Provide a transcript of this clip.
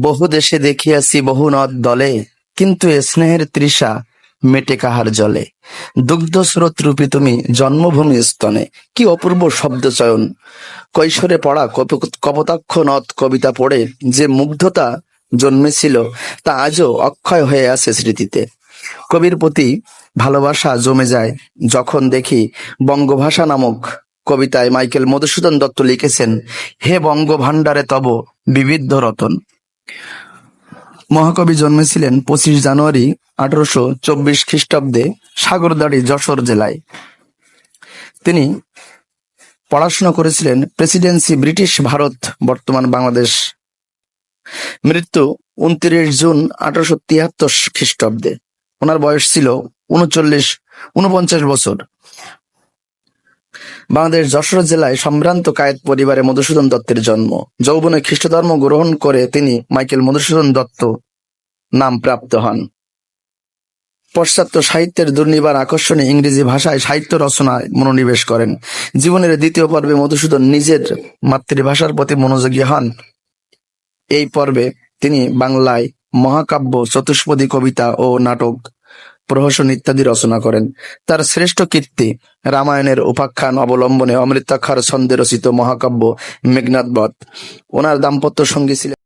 বহু দেশে দেখিয়াছি বহু নদ দলে, কিন্তু স্নেহের তৃষা মেটে কাহার জলে। দুগ্ধ স্রোত রূপী তুমি জন্মভূমি স্তনে, কি অপূর্ব শব্দ চয়ন। কৈশোরে পড়া কপ- কপোতাক্ষ নদ কবিতা পড়ে, যে মুগ্ধতা জন্মেছিল, তা আজও অক্ষয় হয়ে আছে স্মৃতিতে। কবির প্রতি ভালোবাসা জমে যায়, যখন দেখি বঙ্গভাষা নামক কবিতায় মাইকেল মধুসূদন দত্ত লিখেছেন, হে বঙ্গভাণ্ডারে তব বিবিধ রতন। মহাকবি জন্মেছিলেন পঁচিশ জানুয়ারি আঠারোশো চব্বিশ খ্রিস্টাব্দে সাগরদাড়ি যশোর জেলায়। তিনি পড়াশোনা করেছিলেন প্রেসিডেন্সি ব্রিটিশ ভারত, বর্তমান বাংলাদেশ। মৃত্যু উনত্রিশ জুন আঠারোশো তিয়াত্তর খ্রিস্টাব্দে। ওনার বয়স ছিল উনচল্লিশ, উনপঞ্চাশ বছর। বাংলাদেশ যশোর জেলায় সম্ভ্রান্ত কায়েত পরিবারে মধুসূদন দত্তের জন্ম। যৌবনে খ্রিস্টধর্ম গ্রহণ করে তিনি মাইকেল মধুসূদন দত্ত নাম প্রাপ্ত হন। পাশ্চাত্য সাহিত্যের দুর্নিবার আকর্ষণে ইংরেজি ভাষায় সাহিত্য রচনায় মনোনিবেশ করেন। জীবনের দ্বিতীয় পর্বে মধুসূদন নিজের মাতৃভাষার প্রতি মনোযোগী হন। এই পর্বে তিনি বাংলায় মহাকাব্য, চতুষ্পদী কবিতা ও নাটক প্রহসন ইত্যাদি রচনা করেন। তার শ্রেষ্ঠ কীর্তি রামায়ণের উপাখ্যান অবলম্বনে অমৃতাক্ষর ছন্দে রচিত মহাকাব্য মেঘনাথ বধ। ওনার দাম্পত্য সঙ্গী ছিলেন